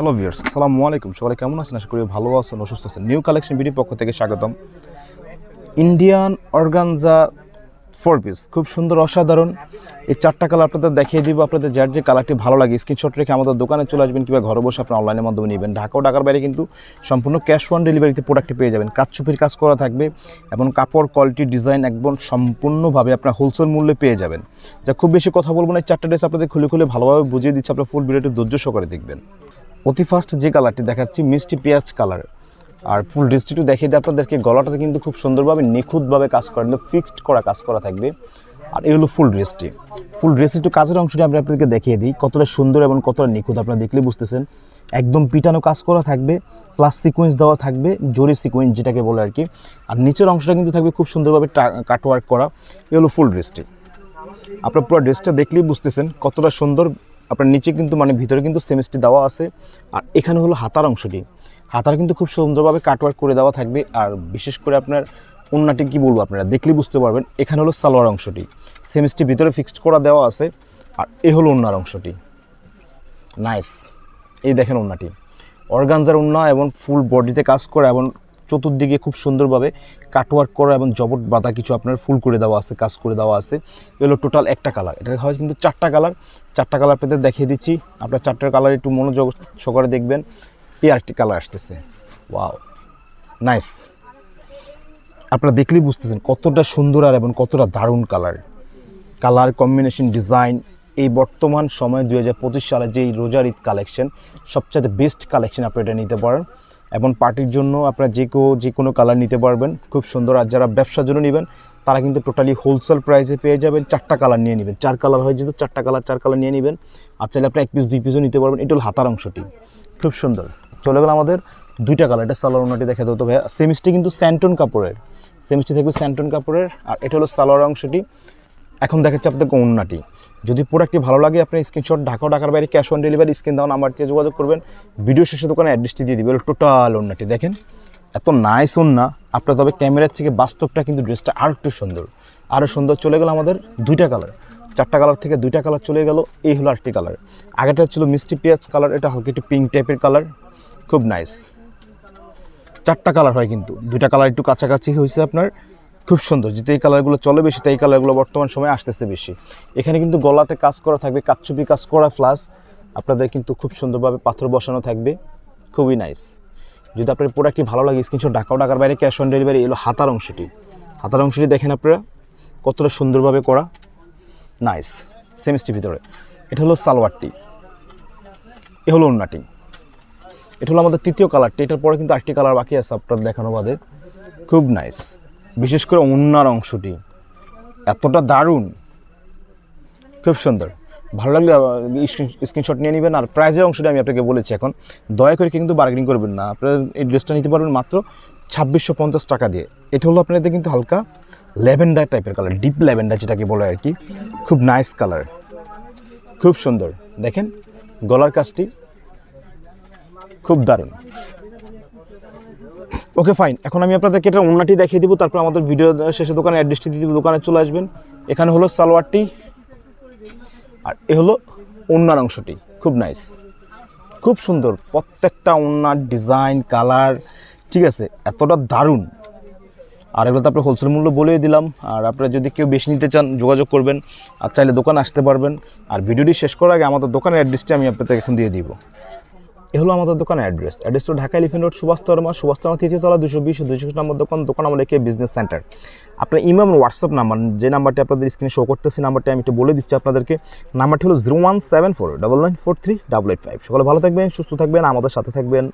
Hello viewers আসসালামু আলাইকুম। সকালে কেমন আছেন? আশা করি ভালো আছেন, অসুস্থ আছেন। নিউ কালেকশন বিডি পক্ষ থেকে স্বাগতম। ইন্ডিয়ান অর্গানজা ফোর পিস খুব সুন্দর, অসাধারণ। এই চারটা কালার আপনাদের দেখিয়ে দিব, আপনাদের যার যে কালারটি ভালো লাগে স্ক্রিনশট রেখে আমাদের দোকানে চলে আসবেন কিংবা ঘরে বসে আপনি অনলাইনের মাধ্যমে নেবেন। ঢাকা ও ঢাকার বাইরে কিন্তু সম্পূর্ণ ক্যাশ অন ডেলিভারিতে প্রোডাক্টটি পেয়ে যাবেন। কাজচুপির কাজ করা থাকবে এবং কাপড় কোয়ালিটি ডিজাইন একদম সম্পূর্ণভাবে আপনার হোলসেল মূল্যে পেয়ে যাবেন। যা খুব বেশি কথা বলব না, এই চারটা ড্রেস আপনাদের খুলে খুলে ভালোভাবে বুঝিয়ে দিচ্ছে, আপনার ফুল ভিডিওটি ধৈর্য সহকারে দেখবেন। অতি ফার্স্ট যে কালারটি দেখাচ্ছি, মিষ্টি পেঁয়াজ কালার আর ফুল ড্রেসটি দেখিয়ে দিই আপনাদেরকে, গলাটাতে কিন্তু খুব সুন্দরভাবে নিখুঁতভাবে কাজ করা কিন্তু ফিক্সড করা কাজ করা থাকবে। আর এই হলো ফুল ড্রেসটি ফুল ড্রেসের একটু কাজের অংশটি আমি আপনাদেরকে দেখিয়ে দিই, কতটা সুন্দর এবং কতটা নিখুঁত, আপনারা দেখলে বুঝতেছেন। একদম পিটানো কাজ করা থাকবে প্লাস সিকোয়েন্স দেওয়া থাকবে, জরি সিকোয়েন্স যেটাকে বলে আর কি আর নিচের অংশটা কিন্তু থাকবে খুব সুন্দরভাবে কাটওয়ার্ক করা। এই হলো ফুল ড্রেসটি আপনার পুরো ড্রেসটা দেখলেই বুঝতেছেন কতটা সুন্দর আপনার নিচে কিন্তু মানে ভিতরে কিন্তু সেমিস্টি দেওয়া আছে। আর এখানে হলো হাতার অংশটি। হাতার কিন্তু খুব সুন্দরভাবে কাটওয়ার্ক করে দেওয়া থাকবে। আর বিশেষ করে আপনার অন্যটি কি বলব আপনারা? দেখলেই বুঝতে পারবেন, এখানে হলো সালোয়ার অংশটি। সেমিস্টি ভিতরে ফিক্সড করা দেওয়া আছে। আর এ হলো অন্যার অংশটি। নাইস এই দেখেন ওন্নাটি অর্গানজার উন্না এবং ফুল বডিতে কাজ করা এবং চতুর্দিকে খুব সুন্দরভাবে কাটওয়ার্ক করা এবং জবট বাঁধা কিছু আপনার ফুল করে দেওয়া আছে, কাজ করে দেওয়া আছে। এগুলো টোটাল একটা কালার। এটা হয় কিন্তু চারটা কালার। চারটা কালার আপনাদের দেখিয়ে দিচ্ছি। আপনার চারটার কালার একটু মনোযোগ সহকারে দেখবেন। এই আরেকটি কালার আসতেছে। Wow, nice. আপনারা দেখলেই বুঝতেছেন কতটা সুন্দর আর এবং কতটা দারুণ কালার। কালার কম্বিনেশন ডিজাইন, এই বর্তমান সময় দু হাজার পঁচিশ সালে যে রোজার ঈদ কালেকশন সবচেয়ে বেস্ট কালেকশন আপনি এটা নিতে পারেন। এবং পার্টির জন্য আপনারা যে কেউ যে কোনো কালার নিতে পারবেন। খুব সুন্দর। আর যারা ব্যবসার জন্য নেবেন, তারা কিন্তু টোটালি হোলসেল প্রাইসে পেয়ে যাবেন। চারটা কালার নিয়ে নেবেন। চার কালার হয় যেহেতু চারটা কালার চার কালার নিয়ে নেবেন। আর চাইলে আপনি এক পিস দুই পিসও নিতে পারবেন। এটা হলো হাতার অংশটি। খুব সুন্দর। চলে গেল আমাদের দুইটা কালার এটা সালোয়ার ওনাটি দেখা দিতে ভাইয়া। সেমিস্টি কিন্তু স্যান্টন কাপড়ের। সেমিস্টি থাকবে স্যান্টন কাপড়ের। আর এটা হলো সালোয়ার অংশটি। এখন দেখাচ্ছে আপনাদের অন্যটি যদি প্রোডাক্টটি ভালো লাগে, আপনি স্ক্রিনশট ঢাকা ঢাকার বাইরে ক্যাশ অন ডেলিভারি স্ক্রিন দাও নাম্বার দিয়ে যোগাযোগ করবেন। ভিডিও শেষে দোকানে অ্যাড্রেসটি দিয়ে দিবে টোটাল অন্যটি দেখেন, এত নাইস ওন্না আপনার তবে ক্যামেরার থেকে বাস্তবটা কিন্তু ড্রেসটা আরও একটু সুন্দর। আরও সুন্দর চলে গেল আমাদের দুইটা কালার চারটা কালার থেকে দুইটা কালার চলে গেল, এই হলো আরেকটি কালার আগেটা ছিল মিষ্টি পেঁয়াজ কালার এটা হালকা একটু পিঙ্ক টাইপের কালার খুব নাইস চারটা কালার হয় কিন্তু। দুইটা কালার একটু কাছাকাছি হয়েছে আপনার। খুব সুন্দর যেতে এই কালারগুলো চলে বেশি, তাই কালারগুলো বর্তমান সময়ে আসতেছে বেশি। এখানে কিন্তু গলাতে কাজ করা থাকবে কাচ্চুপি কাজ করা প্লাস আপনাদের কিন্তু খুব সুন্দরভাবে পাথর বসানো থাকবে, খুবই নাইস যদি আপনার প্রোডাক্টটি ভালো লাগে স্ক্রিনশট ঢাকাও ঢাকার বাইরে ক্যাশ অন ডেলিভারি এলো হাতার অংশটি। হাতার অংশটি দেখেন আপনারা, কতটা সুন্দরভাবে করা নাইস সেমিস্টি ভিতরে। এটা হলো সালোয়ারটি এ হলো অন্যটি এটা হলো আমাদের তৃতীয় কালারটি এটার পরে কিন্তু আরেকটি কালার বাকি আছে আপনার দেখানো বাদে, খুব নাইস বিশেষ করে অন্যার অংশটি। এতটা দারুণ। খুব সুন্দর। ভালো লাগলে স্ক্রিনশট নিয়ে নেবেন। আর প্রাইজের অংশটা আমি আপনাকে বলেছি এখন। দয়া করে কিন্তু বার্গেনিং করবেন না। আপনারা এই ড্রেসটা নিতে পারবেন মাত্র ছাব্বিশশো পঞ্চাশ টাকা দিয়ে। এটা হলো আপনাদের কিন্তু হালকা ল্যাভেন্ডার টাইপের কালার ডিপ ল্যাভেন্ডার যেটাকে বলে আর কি। খুব নাইস কালার খুব সুন্দর। দেখেন, গলার কাজটি খুব দারুণ। ওকে ফাইন এখন আমি আপনাদেরকে এটা অন্যটি দেখিয়ে দিব, তারপর আমাদের ভিডিও শেষে দোকানে অ্যাড্রেসটি দিয়ে দিব, দোকানে চলে আসবেন। এখানে হলো সালোয়ারটি, আর এ হলো অন্যার অংশটি। খুব নাইস খুব সুন্দর। প্রত্যেকটা অন্যার ডিজাইন কালার ঠিক আছে? এতটা দারুণ। আর এগুলো তো আপনার হোলসেল মূল্য বলেই দিলাম। আর আপনারা যদি কেউ বেশি নিতে চান, যোগাযোগ করবেন। আর চাইলে দোকানে আসতে পারবেন। আর ভিডিওটি শেষ করার আগে আমাদের দোকানের অ্যাড্রেসটি আমি আপনাদের এখন দিয়ে দিব। এ হলো আমাদের দোকানের অ্যাড্রেস অ্যাড্রেস হলো ঢাকা এলিফেন্ট রোড সুভাষতর্মা সুভাষতর্মা তৃতীয় তলা দুশো বিশ দুশো নম্বর দোকান দোকান আমাদের কে বিজনেস সেন্টার আপনার ইমেল হোয়াটসঅ্যাপ নাম্বার যে নাম্বারটি আপনাদের স্ক্রিনে শো করতেছে নাম্বারটি আমি একটু বলে দিচ্ছি আপনাদেরকে। নাম্বারটি হলো zero one seven four double nine four three double eight five সকলে ভালো থাকবেন, সুস্থ থাকবেন, আমাদের সাথে থাকবেন।